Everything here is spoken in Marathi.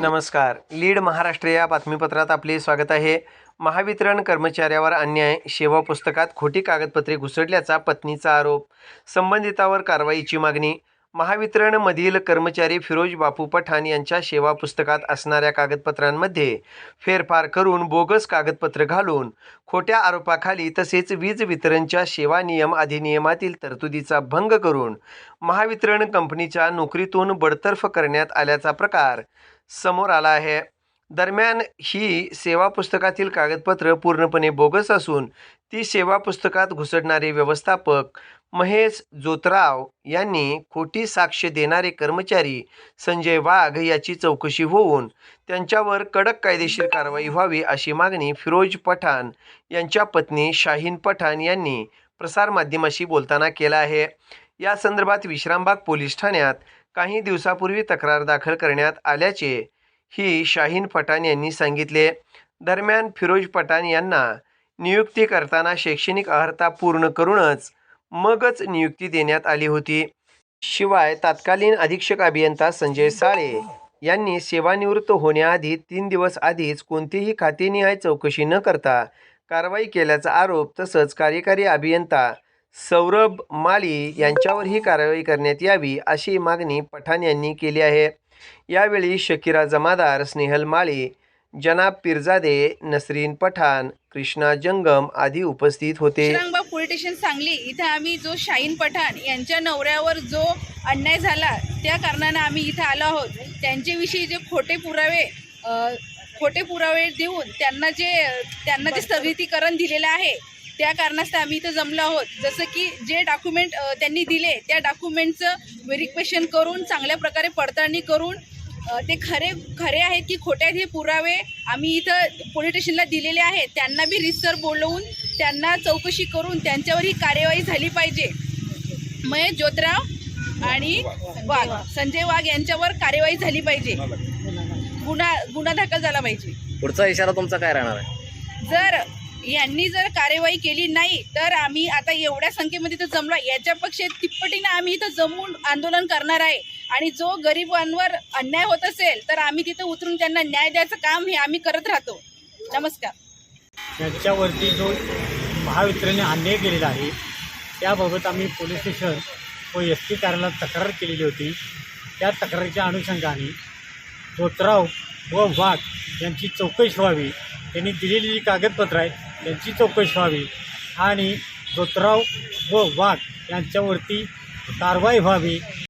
नमस्कार. लीड महाराष्ट्र या बातमीपत्रात आपले स्वागत आहे. महावितरण कर्मचाऱ्यावर अन्याय सेवा पुस्तकात खोटी कागदपत्रे घुसडल्याचा पत्नीचा आरोप. संबंधितावर कारवाईची मागणी महावितरणमधील कर्मचारी फिरोज बापू पठाण यांच्या सेवा पुस्तकात असणाऱ्या कागदपत्रांमध्ये फेरफार करून बोगस कागदपत्र घालून खोट्या आरोपाखाली तसेच वीज वितरणच्या सेवा नियम अधिनियमातील तरतुदीचा भंग करून महावितरण कंपनीच्या नोकरीतून बडतर्फ करण्यात आल्याचा प्रकार समोर आला आहे. दरम्यान ही सेवा पुस्तकातील कागदपत्र पूर्णपणे बोगस असून ती सेवा पुस्तकात घुसडणारे व्यवस्थापक महेश जोतराव यांनी खोटी साक्ष देणारे कर्मचारी संजय वाघ याची चौकशी होऊन त्यांच्यावर कडक कायदेशीर कारवाई व्हावी अशी मागणी फिरोज पठाण यांच्या पत्नी शाहीन पठाण यांनी प्रसारमाध्यमाशी बोलताना केला आहे. या संदर्भात विश्रामबाग पोलीस ठाण्यात काही दिवसापूर्वी तक्रार दाखल करण्यात आल्याचे ही शाहीन पठाण यांनी सांगितले. दरम्यान फिरोज पठाण यांना नियुक्ती करताना शैक्षणिक अर्हता पूर्ण करूनच मगच नियुक्ती देण्यात आली होती. शिवाय तत्कालीन अधीक्षक अभियंता संजय साळे यांनी सेवानिवृत्त होण्याआधी तीन दिवस आधीच कोणतीही खातेनिहाय चौकशी न करता कारवाई केल्याचा आरोप तसंच कार्यकारी अभियंता सौरभ माळी यांच्यावरही कारवाई करण्यात यावी अशी मागणी पठाण यांनी केली आहे. यावेळी शकिरा जमादार स्नेहल माळी जनाब पिरजादे नसरीन पठाण कृष्णा जंगम आदी उपस्थित होते. श्रीरंगबाग पोलीस स्टेशन सांगली इथं आम्ही जो शाहीन पठाण यांच्या नवऱ्यावर जो अन्याय झाला त्या कारणानं आम्ही इथं आलो आहोत. त्यांच्याविषयी जे खोटे पुरावे अ, खोटे पुरावे देऊन त्यांना जे त्यांना जे स्थगितीकरण दिलेलं आहे त्या कारणास्तव आम्ही इथं जमलो आहोत. जसं की जे डॉक्युमेंट त्यांनी दिले त्या डॉक्युमेंटचं व्हेरिफिकेशन करून चांगल्या प्रकारे पडताळणी करून ते खरे खरे आहेत की खोटे आहेत हे पुरावे आम्ही इथं पोलीस स्टेशनला दिलेले आहेत. त्यांना बी रिसर बोलवून त्यांना चौकशी करून त्यांच्यावर ही कार्यवाही झाली पाहिजे. महेश ज्योतराव आणि वाघ संजय वाघ यांच्यावर कार्यवाही झाली पाहिजे. गुन्हा गुन्हा दाखल झाला पाहिजे. पुढचा इशारा तुमचा काय राहणार आहे? जर यांनी जर कार्यवाही केली नाही तर आम्ही आता एवढ्या संख्येमध्ये इथं जमलो याच्यापेक्षा तिप्पटीनं आम्ही इथं जमून आंदोलन करणार आहे. आणि जो गरिबांवर अन्याय होत असेल तर आम्ही तिथं उतरून त्यांना न्याय द्यायचं काम हे आम्ही करत राहतो. नमस्कार. यांच्यावरती जो महावितरणने अन्याय केलेला आहे त्याबाबत आम्ही पोलीस स्टेशन व एस टी कार्यालयात तक्रार केलेली होती. त्या तक्रारीच्या अनुषंगाने धोतराव व वाघ यांची चौकशी व्हावी त्यांनी दिलेली जी कागदपत्रं आहेत यांची चौकशी व्हावी. आणि धोतराव व वाघ यांच्यावरती कारवाई व्हावी.